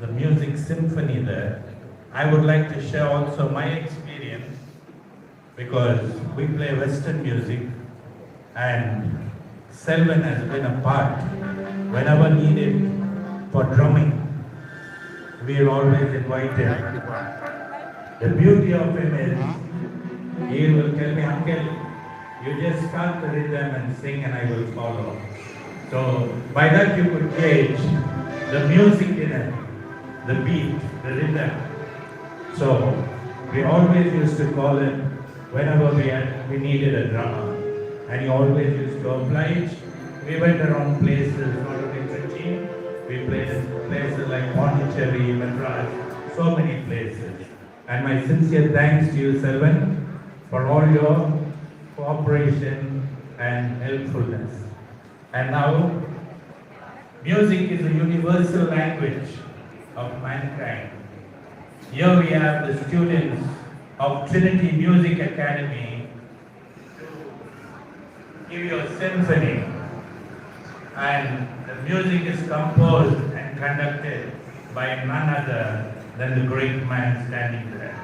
the music symphony there. I would like to share also my experience because we play Western music and Selvan has been a part whenever needed for drumming. We are always invited. The beauty of him is he will tell me, Uncle, you just start the rhythm and sing and I will follow. So by that you could gauge the music in it, the beat, the rhythm. So we always used to call him whenever we had we needed a drummer. And he always used to oblige. We went around places, not only Kochi, we played places like Pondicherry, Madras, so many places. And my sincere thanks to you, Selvan, for all your cooperation and helpfulness. And now, music is a universal language of mankind. Here we have the students of Trinity Music Academy to give you a symphony. And the music is composed and conducted by none other than the great man standing there.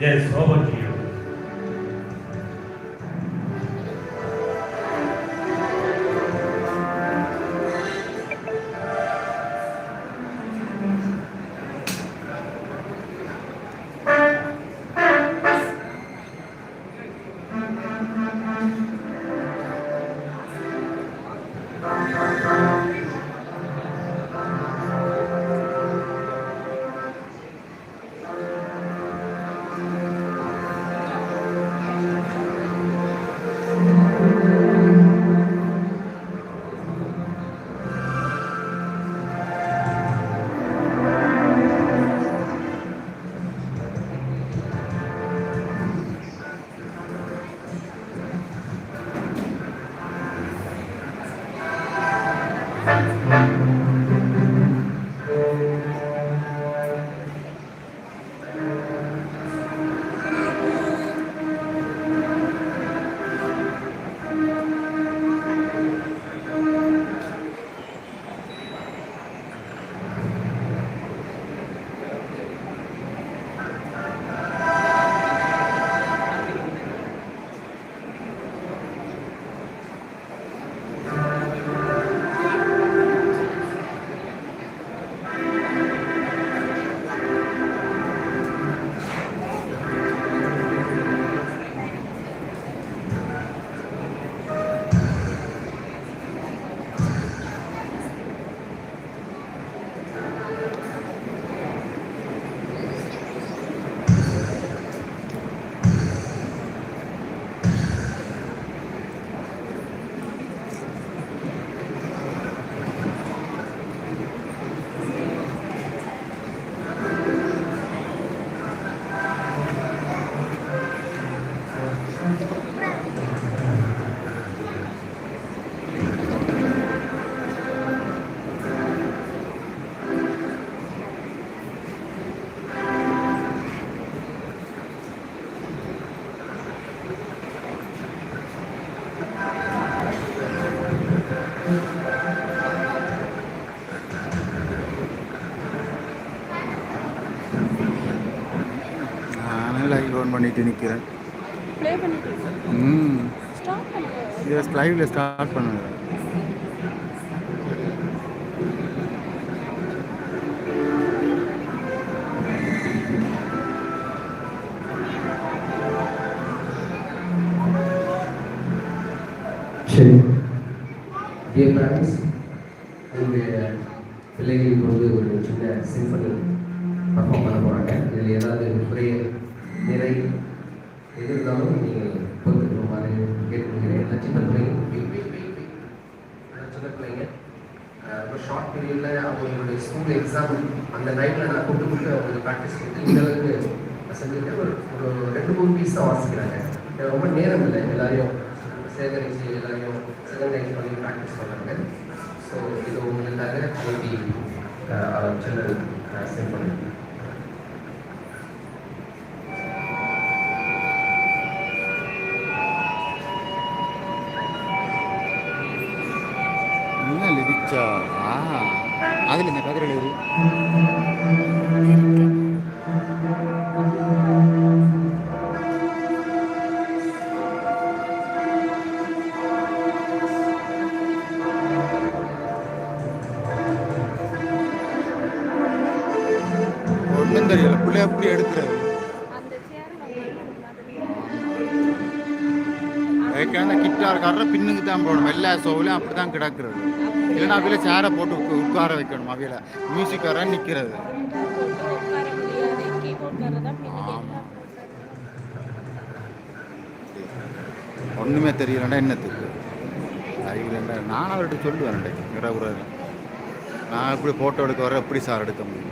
Yes, over to you. Live on பண்ணிட்டு நிற்கிறேன் play பண்ணிட்டு ம். இதை லைவில் start பண்ணுங்க சரி. Dear parents உங்களுடைய பிள்ளைகள் இப்போ வந்து ஒரு சின்ன சிம்பனி பர்ஃபார்ம் பண்ண போகிறாங்க இதில் ஏதாவது குறைய நிறை எது இருந்தாலும் நீங்கள் பொறுத்துக்கணுமாறு கேட்டுக்கொள்கிறேன். எல்லாம் சின்ன பிள்ளைங்க. wait, wait, wait, wait. எல்லாம் சின்ன பிள்ளைங்க. அஹ் ஒரு ஷார்ட் பீரியடில் அவங்களுடைய ஸ்கூல் எக்ஸாம் அந்த டைமில் நான் கொண்டு கூட்டு அவங்களுக்கு ப்ராக்டிஸ் கொடுத்து இந்த அளவுக்கு நான் செஞ்சுருக்கேன் ஒரு ஒரு ரெண்டு மூணு பீஸ் தான் வாசிக்கிறாங்க. ரொம்ப நேரம் இல்லை. எல்லாரையும் சேகரித்து எல்லாரையும் செகண்டைஸ் பண்ணி ப்ராக்டிஸ் பண்ணாங்க ஸோ இது உங்களுக்காக மேபி சில்ட்ரன் சென்ட் பண்ணுங்க என்ன ஆ அதில் இந்த கதிரை எழுது ஒன்றும் தெரியல. பிள்ளை எப்படி எடுக்கிறது ஏற்கனவே கிட்டார் பின்னுக்கு தான் போகணும். எல்லா சோவிலும் அப்படி தான் கிடக்கிறது. இல்லைன்னா அவையில சேரை போட்டு உட்கார வைக்கணும் அவையில. மியூசிக்காரன் நிற்கிறது உட்கார முடியாது கீபோர்ட்காரர் ஒன்றுமே தெரியலண்டா என்னத்துக்கு தெரியலண்டா நான் அவர்கிட்ட சொல்லுவேன் இரவு நான் எப்படி ஃபோட்டோ எடுக்க வர எப்படி சார் எடுக்க முடியும்?